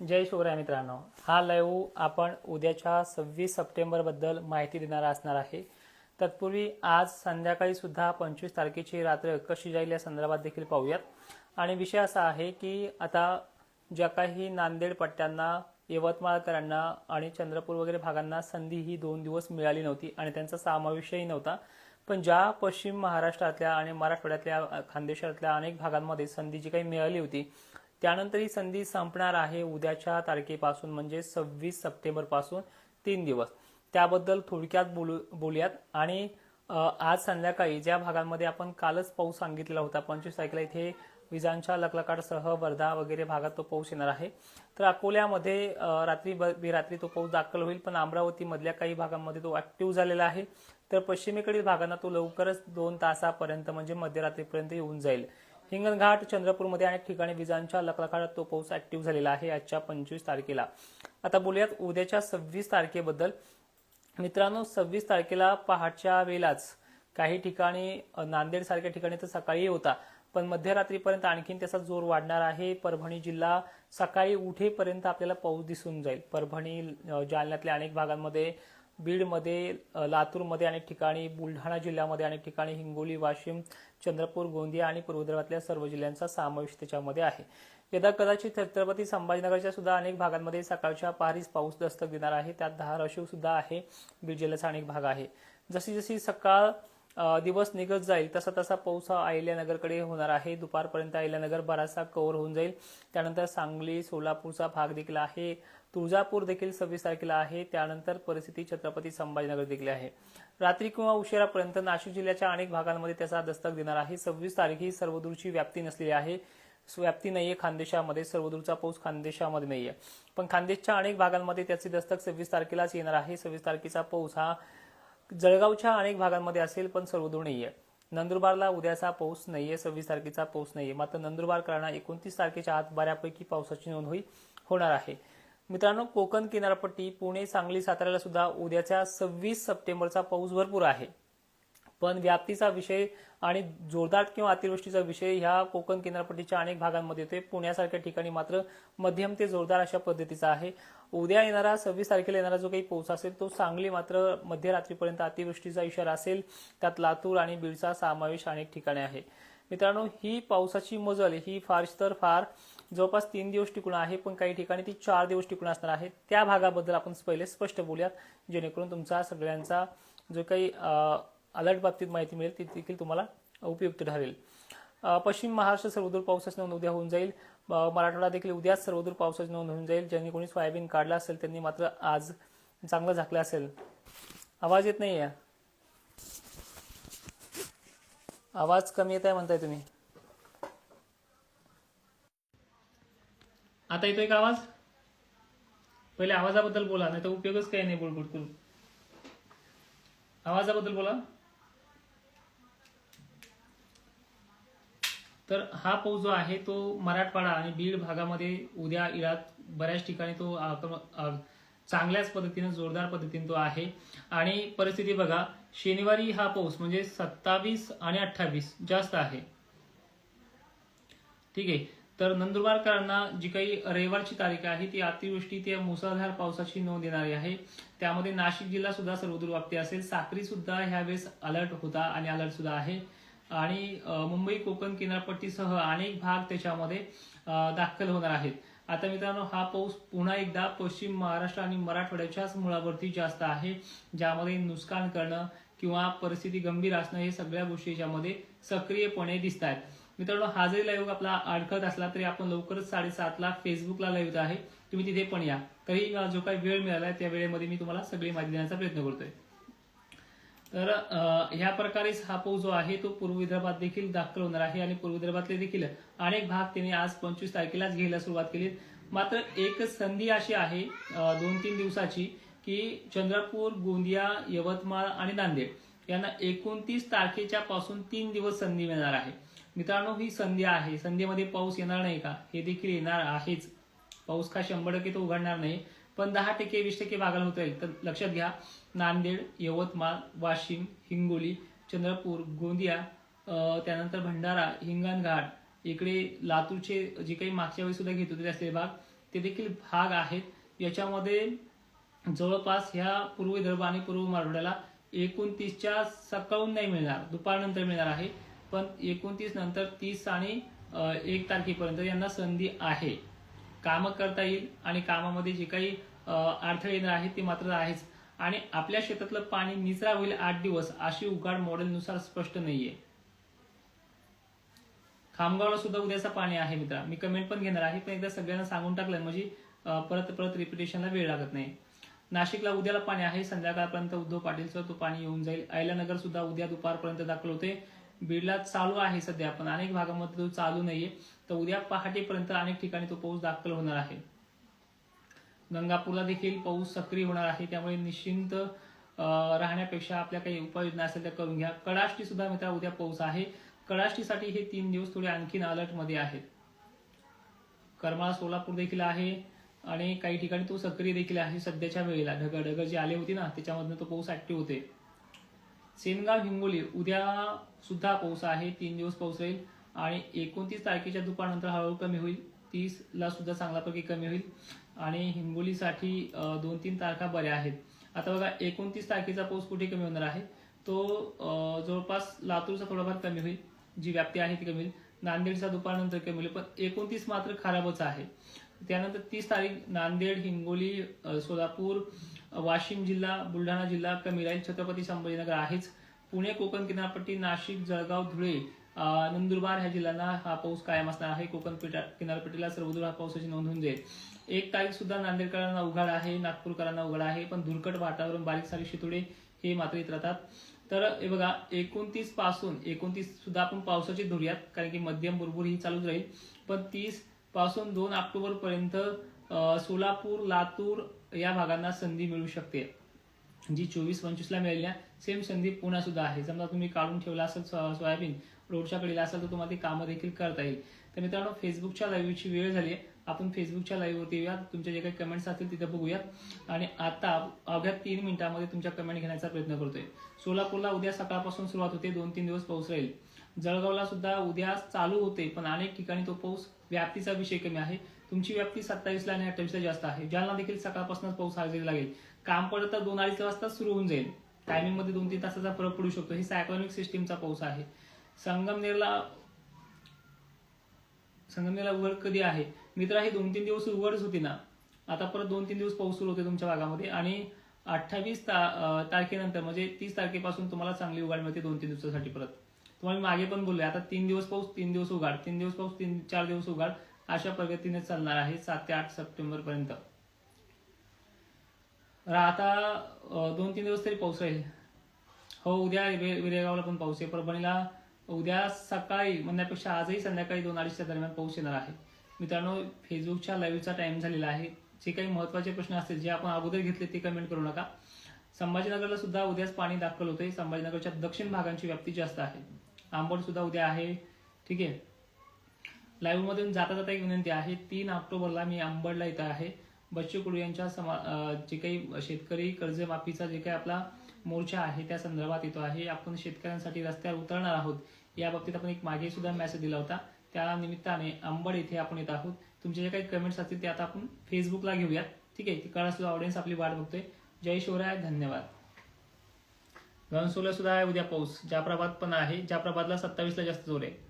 जय शिवराय मित्रांनो. हा लाईव्ह आपण उद्याच्या सव्वीस सप्टेंबरबद्दल माहिती देणारा असणार आहे. तत्पूर्वी आज संध्याकाळी सुद्धा पंचवीस तारखेची रात्र कशी जाईल या संदर्भात देखील पाहूयात. आणि विषय असा आहे की आता ज्या काही नांदेड पट्ट्यांना यवतमाळकरांना आणि चंद्रपूर वगैरे भागांना संधी ही दोन दिवस मिळाली नव्हती आणि त्यांचा समावेशही नव्हता. पण ज्या पश्चिम महाराष्ट्रातल्या आणि मराठवाड्यातल्या खानदेशातल्या अनेक भागांमध्ये संधी जी काही मिळाली होती त्यानंतर ही संधी संपणार आहे उद्याच्या तारखेपासून म्हणजे सव्वीस सप्टेंबरपासून तीन दिवस. त्याबद्दल थोडक्यात बोलू बोलूयात. आणि आज संध्याकाळी ज्या भागांमध्ये आपण कालच पाऊस सांगितलेला होता पंचवीस तारखेला इथे विजांच्या लकलकाटसह वर्धा वगैरे भागात तो पाऊस येणार आहे. तर अकोल्यामध्ये रात्री ब- बेरात्री तो पाऊस दाखल होईल पण अमरावती मधल्या काही भागांमध्ये तो ऍक्टिव्ह झालेला आहे. तर पश्चिमेकडील भागांना तो लवकरच दोन तासापर्यंत म्हणजे मध्यरात्रीपर्यंत येऊन जाईल. हिंगणघाट चंद्रपूरमध्ये अनेक ठिकाणी विजांच्या लकलकाटात तो पाऊस ऍक्टिव्ह झालेला आहे आजच्या पंचवीस तारखेला. आता बोलूयात उद्याच्या सव्वीस तारखेबद्दल. मित्रांनो सव्वीस तारखेला पहाटच्या वेळेलाच काही ठिकाणी नांदेड सारख्या ठिकाणी तर सकाळी होता पण मध्यरात्रीपर्यंत आणखीन त्याचा जोर वाढणार आहे. परभणी जिल्हा सकाळी उठेपर्यंत आपल्याला पाऊस दिसून जाईल. परभणी जालन्यातल्या अनेक भागांमध्ये बीडमध्ये लातूरमध्ये अनेक ठिकाणी बुलढाणा जिल्ह्यामध्ये अनेक ठिकाणी हिंगोली वाशिम चंद्रपूर गोंदिया आणि पूर्व विदर्भातल्या सर्व जिल्ह्यांचा समावेश त्याच्यामध्ये आहे. यदा कदाचित छत्रपती संभाजीनगरच्या सुद्धा अनेक भागांमध्ये सकाळच्या पारीस पाऊस दस्तक देणार आहे त्यात धाराशिव सुद्धा आहे बीड जिल्ह्याचा अनेक भाग आहे. जशी जशी सकाळ दिवस निघत जाईल. तसा तसा पाऊस हा अहिल्यानगरकडे होणार आहे. दुपारपर्यंत अहिल्यानगर बराचसा कव्हर होऊन जाईल. त्यानंतर सांगली सोलापूरचा भाग देखील आहे. तुळजापूर देखील सव्वीस तारखेला आहे. त्यानंतर परिस्थिती छत्रपती संभाजीनगर देखील आहे. रात्री किंवा उशिरापर्यंत नाशिक जिल्ह्याच्या अनेक भागांमध्ये त्याचा दस्तक देणार आहे. सव्वीस तारीख ही सर्वदूरची व्याप्ती नसलेली आहे. व्याप्ती नाहीये खानदेशामध्ये. सर्वदूरचा पाऊस खानदेशामध्ये नाहीये. पण खानदेशच्या अनेक भागांमध्ये त्याची दस्तक सव्वीस तारखेलाच येणार आहे. सव्वीस तारखेचा पाऊस हा जळगावच्या अनेक भागांमध्ये असेल पण सर्वदूर नाहीये. नंदुरबारला उद्याचा पाऊस नाहीये सव्वीस तारखेचा पाऊस नाहीये. मात्र नंदुरबारकरांना एकोणतीस तारखेच्या आत बऱ्यापैकी पावसाची नोंद होई होणार आहे. मित्रांनो कोकण किनारपट्टी पुणे सांगली साताऱ्याला सुद्धा उद्याच्या सव्वीस सप्टेंबरचा पाऊस भरपूर आहे. पण व्याप्तीचा विषय आणि जोरदार किंवा अतिवृष्टीचा विषय ह्या कोकण किनारपट्टीच्या अनेक भागांमध्ये येतोय. पुण्यासारख्या ठिकाणी मात्र मध्यम ते जोरदार अशा पद्धतीचा आहे. उद्या येणारा सव्वीस तारखेला येणारा जो काही पाऊस असेल तो सांगली मात्र मध्यरात्रीपर्यंत अतिवृष्टीचा इशारा असेल. त्यात लातूर आणि बीडचा समावेश अनेक ठिकाणी आहे. मित्रांनो ही पावसाची मजल ही फारच तर फार जवळपास तीन दिवस टिकून आहे पण काही ठिकाणी ती चार दिवस टिकून असणार आहे. त्या भागाबद्दल आपण पहिले स्पष्ट बोलूयात जेणेकरून तुमचा सगळ्यांचा जो काही अलर्ट बाबतीत माहिती मिळेल ती देखील तुम्हाला उपयुक्त ठरेल. पश्चिम महाराष्ट्र सर्वदूर पावसाची नोंद उद्या होऊन जाईल. मराठवाडा देखील उद्याच सर्वदूर पावसाची नोंद होऊन जाईल. ज्यांनी कोणी सोयाबीन काढलं असेल त्यांनी मात्र आज चांगलं झाकलं असेल. आवाज येत नाहीये. आवाज कमी येत आहे म्हणताय तुम्ही. आता येतोय का आवाज? पहिले आवाजाबद्दल बोला नाही तर उपयोगच काही नाही बुडबुड करून आवाजाबद्दल बोला. तर हा पाऊस जो आहे तो मराठवाडा आणि बीड भागामध्ये उद्या इरात बऱ्याच ठिकाणी तो चांगल्याच पद्धतीने जोरदार पद्धतीने तो आहे. आणि परिस्थिती बघा शनिवारी हा पाऊस म्हणजे सत्तावीस आणि अठ्ठावीस जास्त आहे. ठीक आहे. तर नंदुरबारकरांना जी काही रविवारची तारीख आहे ती अतिवृष्टी ते मुसळधार पावसाची नोंद येणारी आहे. त्यामध्ये नाशिक जिल्हा सुद्धा सर्वदूर व्याप्ती असेल. साक्री सुद्धा ह्यावेळेस अलर्ट होता आणि अलर्ट सुद्धा आहे. आणि मुंबई कोकण किनारपट्टीसह अनेक भाग त्याच्यामध्ये दाखल होणार आहेत. आता मित्रांनो हा पाऊस पुन्हा एकदा पश्चिम महाराष्ट्र आणि मराठवाड्याच्याच मुळावरती जास्त आहे ज्यामध्ये नुकसान करणं किंवा परिस्थिती गंभीर असणं हे सगळ्या गोष्टी याच्यामध्ये सक्रियपणे दिसत आहेत मित्रांनो हा जरी लाईव्ह आपला अडकत असला तरी आपण लवकरच साडेसातला फेसबुकला लाईव्ह आहे. तुम्ही तिथे पण या. तरी जो काही वेळ मिळाला आहे त्या वेळेमध्ये मी तुम्हाला सगळी माहिती देण्याचा प्रयत्न करतोय. तर ह्या प्रकारेच हा पाऊस जो आहे तो पूर्व विदर्भात देखील दाखल होणार आहे आणि पूर्व विदर्भातले देखील अनेक भाग त्यांनी आज पंचवीस तारखेलाच घ्यायला सुरुवात केली मात्र एक संधी अशी आहे दोन तीन दिवसाची की चंद्रपूर गोंदिया यवतमाळ आणि नांदेड यांना एकोणतीस तारखेच्या पासून तीन दिवस संधी मिळणार आहे. मित्रांनो ही संधी आहे. संधीमध्ये पाऊस येणार नाही का? हे देखील येणार आहेच. पाऊस का शंभर टक्के तो उघडणार नाही? पण दहा टक्के वीस टक्के भागाला होता येईल. तर लक्षात घ्या नांदेड यवतमाळ वाशिम हिंगोली चंद्रपूर गोंदिया त्यानंतर भंडारा हिंगणघाट इकडे लातूरचे जे काही मागच्या वेळी सुद्धा घेत होते असलेले भाग ते देखील भाग आहेत. याच्यामध्ये जवळपास ह्या पूर्व विदर्भ आणि पूर्व मराठवाड्याला एकोणतीसच्या सकाळून नाही मिळणार दुपारनंतर मिळणार आहे. पण एकोणतीस नंतर तीस आणि एक तारखेपर्यंत यांना संधी आहे. कामं करता येईल आणि कामामध्ये जे काही अडथळे येणार आहेत ते मात्र आहेच. आणि आपल्या शेतातलं पाणी निचरा होईल आठ दिवस अशी उघाड मॉडेलनुसार स्पष्ट नाहीये. खामगावला सुद्धा उद्याचा पाणी आहे मित्रा. मी कमेंट पण घेणार आहे पण एकदा सगळ्यांना सांगून टाकलं म्हणजे परत परत रिपिटेशनला वेळ लागत नाही. नाशिकला उद्याला पाणी आहे संध्याकाळपर्यंत उद्धव पाटीलचं तो पाणी येऊन जाईल. अहिल्यानगर सुद्धा उद्या दुपारपर्यंत दाखल होते. बीडला चालू आहे सध्या पण अनेक भागामध्ये तो चालू नाहीये. तर उद्या पहाटेपर्यंत अनेक ठिकाणी तो पाऊस दाखल होणार आहे. गंगापूरला देखील पाऊस सक्रिय होणार आहे. त्यामुळे निश्चिंत राहण्यापेक्षा आपल्या काही उपाययोजना असेल त्या करून घ्या. कडाष्टी सुद्धा मित्रा उद्या पाऊस आहे. कडाष्टीसाठी हे तीन दिवस थोडे आणखीन अलर्टमध्ये आहेत. करमाळा सोलापूर देखील आहे आणि काही ठिकाणी तो सक्रिय देखील आहे सध्याच्या वेळेला. ढग जे जी आले होती ना त्याच्यामधनं तो पाऊस ऍक्टिव्ह होते सेनगाव हिंगोली उद्या सुद्धा पाऊस आहे तीन दिवस पाऊस राहील आणि एकोणतीस तारखेच्या दुपारनंतर हळूहळू कमी होईल. तीसला सुद्धा चांगल्यापैकी कमी होईल आणि हिंगोलीसाठी दोन तीन तारखा बऱ्या आहेत. आता बघा एकोणतीस तारखेचा पाऊस कुठे कमी होणार आहे? तो जवळपास लातूरचा थोडाफार कमी होईल. जी व्याप्ती आहे ती कमी होईल. नांदेडचा दुपारनंतर कमी होईल पण एकोणतीस मात्र खराबच आहे. त्यानंतर तीस तारीख नांदेड हिंगोली सोलापूर वाशिम जिल्हा बुलढाणा जिल्हा कमी राहील छत्रपती संभाजीनगर आहेच. पुणे कोकण किनारपट्टी नाशिक जळगाव धुळे नंदुरबार ह्या जिल्ह्यांना हा पाऊस कायम असणार आहे. कोकण किनारपट्टीला सर्वदूर हा पावसाची नोंद होऊन जाईल. एक तारीख सुद्धा नांदेडकरांना उघाड आहे नागपूरकरांना उघाड आहे पण धुरकट वातावरण बारीक सारी शितोडे हे मात्र येत राहतात. तर हे बघा एकोणतीसपासून एकोणतीस सुद्धा आपण पावसाची धरूयात कारण की मध्यम बुरबुर ही चालूच राहील. पण तीस पासून दोन ऑक्टोबर पर्यंत सोलापूर लातूर या भागांना संधी मिळू शकते. जी चोवीस पंचवीसला मिळेल सेम संधी पुन्हा सुद्धा आहे. समजा तुम्ही काढून ठेवला असेल सो- सोयाबीन रोडच्या कडेला असाल तर तुम्हाला ती कामं देखील करता येईल. तर मित्रांनो फेसबुकच्या लाईव्हची वेळ झाली आहे. आपण फेसबुकच्या लाईव्हवरती येऊयात. तुमच्या जे काही कमेंट्स असतील तिथे बघूयात. आणि आता अवघ्या तीन मिनिटांमध्ये तुमच्या कमेंट घेण्याचा प्रयत्न करतोय. सोलापूरला उद्या सकाळपासून सुरुवात होते. दोन तीन दिवस पाऊस राहील. जळगावला सुद्धा उद्या चालू होते पण अनेक ठिकाणी तो पाऊस व्याप्तीचा विषय कमी आहे. तुमची व्याप्ती सत्तावीसला आणि अठ्ठावीसला जास्त आहे. जालना देखील सकाळपासूनच पाऊस हजेरी लागेल. काम पडत तर दोन अडीच वाजता सुरू होऊन जाईल. टायमिंगमध्ये दोन तीन तासाचा फरक पडू शकतो. ही सायक्लॉनिक सिस्टीमचा पाऊस आहे. संगमनेरला संगमनेरला उघड कधी आहे? मित्र हे दोन तीन दिवस उघडच होती ना. आता परत दोन तीन दिवस पाऊस सुरू होते तुमच्या भागामध्ये. आणि अठ्ठावीस ता, तारखेनंतर म्हणजे तीस तारखेपासून तुम्हाला चांगली उघाड मिळते दोन तीन दिवसासाठी परत. तुम्हाला मागे पण बोलले आता तीन दिवस पाऊस तीन दिवस उघाड तीन दिवस पाऊस तीन चार दिवस उघाड अशा प्रगतीने चालणार आहे सात ते आठ सप्टेंबर पर्यंत. आता दोन तीन दिवस तरी पाऊस राहील. हो उद्या विरेगावला पण पाऊस आहे. परभणीला उद्या सकाळी म्हणण्यापेक्षा आजही संध्याकाळी दोन अडीचच्या दरम्यान पाऊस येणार आहे. मित्रांनो फेसबुकच्या लाईव्हचा टाइम झालेला आहे. जे काही महत्त्वाचे प्रश्न असतील जे आपण अगोदर घेतले ते कमेंट करू नका. संभाजीनगरला सुद्धा उद्याच पाणी दाखल होते संभाजीनगरच्या दक्षिण भागांची व्याप्ती जास्त आहे. आंबोड सुद्धा उद्या आहे. ठीक आहे? लाईव्ह मधून जाता जाता एक विनंती आहे. तीन ऑक्टोबरला मी आंबडला इथं आहे. बच्चू कडू यांच्या समा जे काही शेतकरी कर्जमाफीचा जे काही आपला मोर्चा आहे त्या संदर्भात येतो आहे. आपण शेतकऱ्यांसाठी रस्त्यावर उतरणार आहोत. या बाबतीत आपण एक मागे सुद्धा मेसेज दिला होता. त्या निमित्ताने अंबड येथे आपण येत आहोत. तुमचे जे काही कमेंट्स असतील ते आता आपण फेसबुकला घेऊयात. ठीक आहे? तिकडे सुद्धा ऑडियन्स आपली वाट बघतोय. जय शिवराय. धन्यवाद. घनसोला सुद्धा आहे उद्या पाऊस. जाफराबाद पण आहे. जाफराबादला सत्तावीसला जास्त जोर आहे.